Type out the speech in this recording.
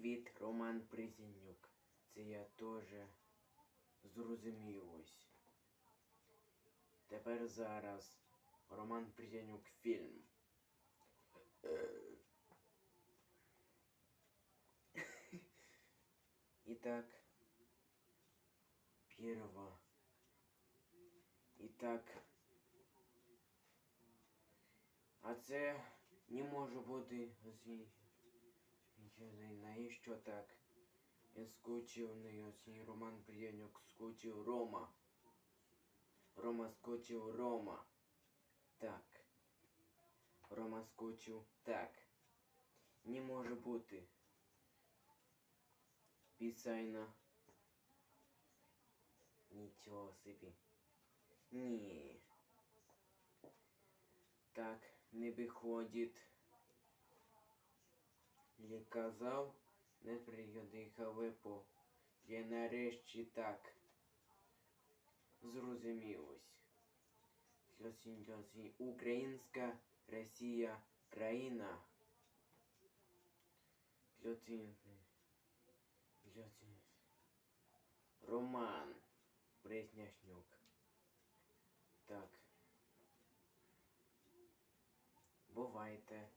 Привіт, Роман Призенюк. Це я теж зрозумів ось. Тепер зараз Роман Призенюк фільм. Итак, перво. Итак. А це не може бути зі- Навіщо так? Я скучив на оцій Роман Приєнюк скучив Рома. Рома скучив Рома. Так. Рома скучив так. Не може бути. Пісайна. Нічого собі. Ні. Так не виходить. Я казав, не приїхали по. Я нарешті так. Зрозумілось. Українська Росія країна. Роман Пресняшнюк. Так. Бувайте.